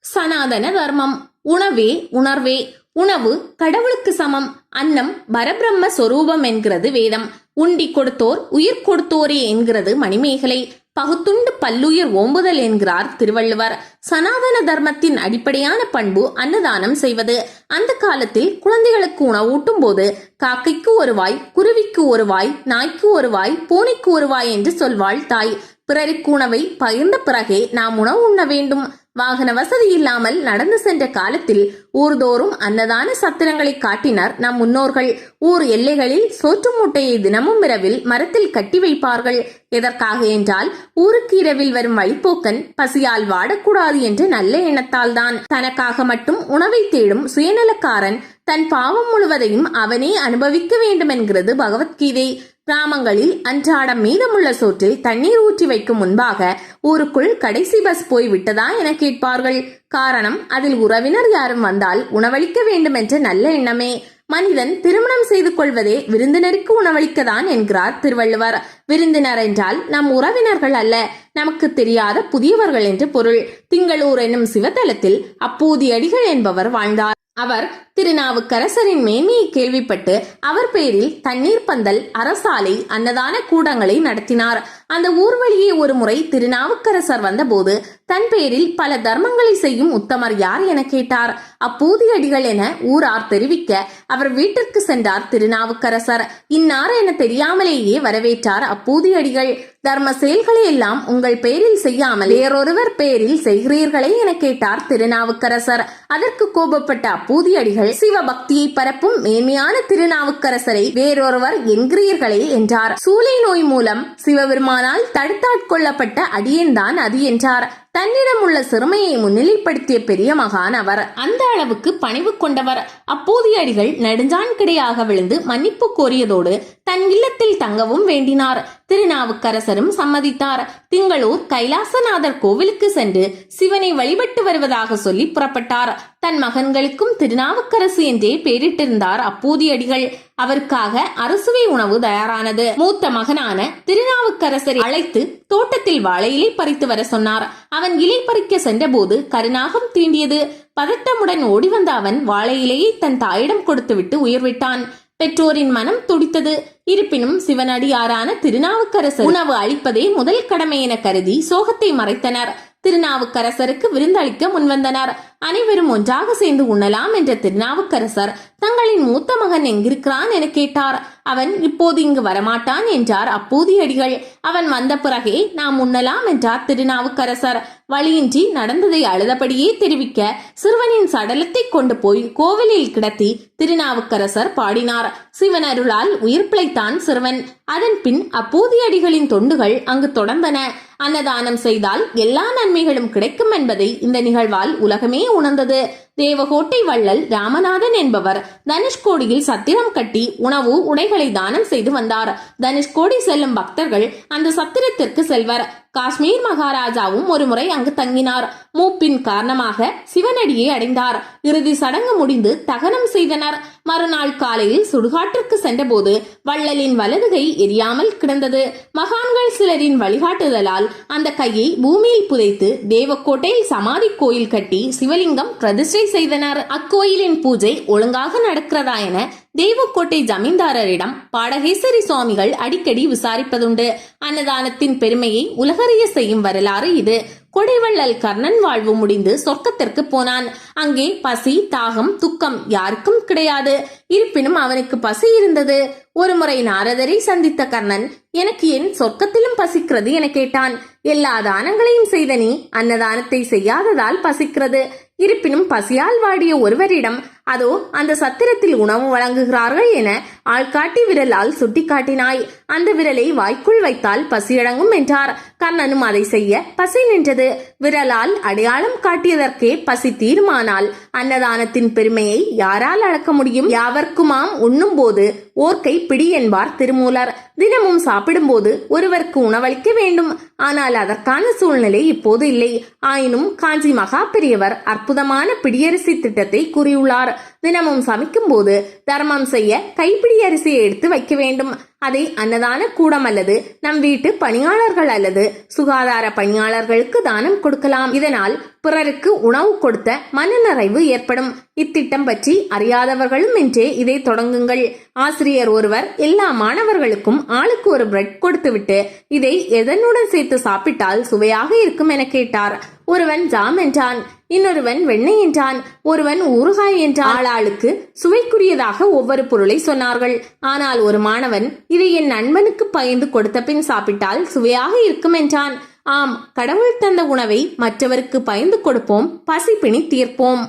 சனாதன தர்மம். உணவே உணர்வே உணவு கடவுளுக்கு சமம். அன்னம் பரபிரம்ம சொரூபம் என்கிறது வேதம். உண்டி கொடுத்தோர் உயிர் கொடுத்தோரே என்கிறது மணிமேகலை. பகுத்துண்டு பல்லுயிர் ஓம்புதல் என்கிறார் திருவள்ளுவர். சனாதன தர்மத்தின் அடிப்படையான பண்பு அன்னதானம் செய்வது. அந்த காலத்தில் குழந்தைகளுக்கு உணவூட்டும் போது காக்கைக்கு ஒரு வாய் குருவிக்கு ஒரு வாய் நாய்க்கு ஒரு வாய் பூனைக்கு ஒரு வாய் என்று சொல்வாள் தாய். பிறருக்கு உணவை பகிர்ந்த பிறகே நாம் உணவு உண்ண வேண்டும். வாகன வசதி இல்லாமல் நடந்து சென்ற காலத்தில் ஊர்தோறும் அன்னதான சத்திரங்களை காட்டினர் நம் முன்னோர்கள். ஊர் எல்லைகளில் சோற்று மூட்டையை தினமும் இரவில் மரத்தில் கட்டி வைப்பார்கள். எதற்காக என்றால் ஊருக்கு இரவில் வரும் வழிப்போக்கன் பசியால் வாடக்கூடாது என்ற நல்ல எண்ணத்தால் தான். தனக்காக மட்டும் உணவை தேடும் சுயநலக்காரன் தன் பாவம் முழுவதையும் அவனே அனுபவிக்க வேண்டும் என்கிறது பகவத்கீதை. கிராமங்களில் அன்றாடம் மீதமுள்ள சோற்றில் தண்ணீர் ஊற்றி வைக்கும் முன்பாக ஊருக்குள் கடைசி பஸ் போய் விட்டதா என கேட்பார்கள். காரணம் அதில் உறவினர் யாரும் வந்தால் உணவளிக்க வேண்டும் என்ற நல்ல எண்ணமே. மனிதன் திருமணம் செய்து கொள்வதே விருந்தினருக்கு உணவளிக்கதான் என்கிறார் திருவள்ளுவர். விருந்தினர் என்றால் நம் உறவினர்கள் அல்ல நமக்கு தெரியாத புதியவர்கள் என்று பொருள். திங்களூர் என்னும் சிவத்தலத்தில் அப்பூதியடிகள் என்பவர் வாழ்ந்தார். அவர் திருநாவுக்கரசரின் மேன்மையை கேள்விப்பட்டு அவர் பேரில் தண்ணீர் பந்தல் அரசாலை அன்னதான கூடங்களை நடத்தினார். அந்த ஊர்வழியை ஒரு முறை திருநாவுக்கரசர் வந்தபோது தன் பேரில் பல தர்மங்களை செய்யும் உத்தமர் யார் என கேட்டார். அப்பூதியடிகள் என ஊரார் தெரிவிக்க அவர் வீட்டிற்கு சென்றார் திருநாவுக்கரசர். இன்னார் என தெரியாமலேயே வரவேற்றார் அப்பூதியடிகள். தர்ம செயல்களை எல்லாம் உங்கள் பேரில் செய்யாமல் வேறொருவர் பேரில் செய்கிறீர்களே என கேட்டார் திருநாவுக்கரசர். அதற்கு கோபப்பட்ட அப்பூதியடிகள் சிவபக்தியை பரப்பும் மேன்மையான திருநாவுக்கரசரை வேறொருவர் என்கிறீர்களே என்றார். சூளை நோய் மூலம் சிவபெருமானால் தடுத்தாட்கொள்ளப்பட்ட அடியன்தான் அது என்றார். தன்னிடம் உள்ள சிறுமையை முன்னிலைப்படுத்திய பெரிய மகான் அவர். அந்த அளவுக்கு பணிவு கொண்டவர். அப்போதியடிகள் நெடுஞ்சான் கிடையாக விழுந்து மன்னிப்பு கோரியதோடு தன் இல்லத்தில் தங்கவும் வேண்டினார். திருநாவுக்கரசரும் சம்மதித்தார். திங்களூர் கைலாசநாதர் கோவிலுக்கு சென்று சிவனை வழிபட்டு வருவதாக சொல்லி புறப்பட்டார். தன் மகன்களுக்கும் திருநாவுக்கரசு என்றே பெயரிட்டிருந்தார் அப்போதியடிகள் அவருக்காக அறுசுவை உணவு தயாரானது. மூத்த மகனான திருநாவுக்கரசரை அழைத்து தோட்டத்தில் வாழை இலை பறித்து வர சொன்னார். அவன் இலை பறிக்க சென்றபோது கருநாகம் தீண்டியது. பதட்டமுடன் ஓடி வந்த அவன் வாழை இலையை தன் தாயிடம் கொடுத்துவிட்டு உயிர் விட்டான். பெற்றோரின் மனம் துடித்தது. இருப்பினும் சிவனடியாரான திருநாவுக்கரசர் உணவு அளிப்பதே முதல் கடமை என கருதி சோகத்தை மறைத்தனர். திருநாவுக்கரசருக்கு விருந்தளிக்க முன்வந்தனர். அனைவரும் ஒன்றாக சேர்ந்து உண்ணலாம் என்ற திருநாவுக்கரசர் தங்களின் மூத்த மகன் எங்கிருக்கிறான் என கேட்டார். அவன் இப்போது இங்கு வரமாட்டான் என்றார் அப்போதியடிகள். அவன் வந்த பிறகே நாம் உண்ணலாம் என்றார் திருநாவுக்கரசர். வழியின்றி நடந்ததை அழுதபடியே தெரிவிக்க சிறுவனின் சடலத்தை கொண்டு போய் கோவிலில் கிடத்தி திருநாவுக்கரசர் பாடினார். சிவன் அருளால் உயிர் பிழைத்தான் சிறுவன். அதன் பின் அப்பூதியடிகளின் தொண்டுகள் அங்கு தொடர்ந்தன. அன்னதானம் செய்தால் எல்லா நன்மைகளும் கிடைக்கும் என்பதை இந்த நிகழ்வால் உலகமே உணர்ந்தது. தேவகோட்டை வள்ளல் ராமநாதன் என்பவர் தனுஷ்கோடியில் சத்திரம் கட்டி உணவு உடைகளை தானம் செய்து வந்தார். தனுஷ்கோடி செல்லும் பக்தர்கள் அந்த சத்திரத்திற்கு செல்வர். காஷ்மீர் மகாராஜாவும் ஒருமுறை அங்கு தங்கினார். மூப்பின் காரணமாக சிவனடியை அடைந்தார். இறுதி சடங்கு முடிந்து தகனம் செய்தனர். மறுநாள் காலையில் சுடுகாட்டிற்கு சென்றபோது வள்ளலின் வலதுகை எரியாமல் கிடந்தது. மகான்கள் சிலரின் வழிகாட்டுதலால் அந்த கையை பூமியில் புதைத்து தேவக்கோட்டையில் சமாதி கோயில் கட்டி சிவலிங்கம் பிரதிஷ்டை செய்தனர். அக்கோயிலின் பூஜை ஒழுங்காக நடக்கிறதா என தேவக்கோட்டை ஜமீன்தாரரிடம் பாடகேசரி சுவாமிகள் அடிக்கடி விசாரிப்பதுண்டு. அன்னதானத்தின் பெருமையை உலகறிய செய்யும் வரலாறு இது. கொடைவள்ளல் கர்ணன் வாழ்வு முடிந்து சொர்க்கத்திற்கு போனான். அங்கே பசி தாகம் துக்கம் யாருக்கும் கிடையாது. இருப்பினும் அவனுக்கு பசி இருந்தது. ஒருமுறை நாரதரை சந்தித்த கர்ணன் எனக்கு என் சொர்க்கத்திலும் பசிக்கிறது என கேட்டான். எல்லா தானங்களையும் செய்த நீ அன்னதானத்தை செய்யாததால் பசிக்கிறது. இருப்பினும் பசியால் வாடிய ஒருவரிடம் அதோ அந்த சத்திரத்தில் உணவு வழங்குகிறார்கள் என ஆள்காட்டி விரலால் சுட்டிக்காட்டினாய். அந்த விரலை வாய்க்குள் வைத்தால் பசியடங்கும் என்றார். கர்ணனும் அதை செய்ய பசி நின்றது. விரலால் அடையாளம் காட்டியதற்கே பசி தீர்மானால் அன்னதானத்தின் பெருமையை யாரால் அளக்க முடியும்? யாவர்க்குமாம் உண்ணும் போது ஓர்க்கை பிடி என்பார் திருமூலர். தினமும் சாப்பிடும்போது ஒருவருக்கு உணவளிக்க வேண்டும். ஆனால் அதற்கான சூழ்நிலை இப்போது இல்லை. ஆயினும் காஞ்சி மகா பெரியவர் அற்புதமான பிடியரிசி திட்டத்தை கூறியுள்ளார். தினமும் சமைக்கும் போது தர்மம் செய்ய கைப்பிடி அரிசியை எடுத்து வைக்க வேண்டும். அதை அன்னதான கூடம் அல்லது நம் வீட்டு பணியாளர்கள் அல்லது சுகாதார பணியாளர்களுக்கு தானம் கொடுக்கலாம். இதனால் பிறருக்கு உணவு கொடுத்த மனநிறைவு ஏற்படும். இத்திட்டம் பற்றி அறியாதவர்களும் என்றே இதை தொடங்குங்கள். ஆசிரியர் ஒருவர் எல்லா மாணவர்களுக்கும் ஆளுக்கு ஒரு பிரெட் கொடுத்துவிட்டு இதை எதனுடன் சேர்த்து சாப்பிட்டால் சுவையாக இருக்கும் என கேட்டார். ஒருவன் ஜாம் என்றான் இன்னொருவன் வெண்ணெய் என்றான் ஒருவன் ஊறுகாய் என்றான். ஆளாளுக்கு சுவைக்குரியதாக ஒவ்வொரு பொருளை சொன்னார்கள். ஆனால் ஒரு மாணவன் இதை என் நண்பனுக்கு பகிர்ந்து கொடுத்த பின் சாப்பிட்டால் சுவையாக இருக்கும் என்றான். ஆம் கடவுள் தந்த உணவை மற்றவருக்கு பகிர்ந்து கொடுப்போம் பசிப்பிணி தீர்ப்போம்.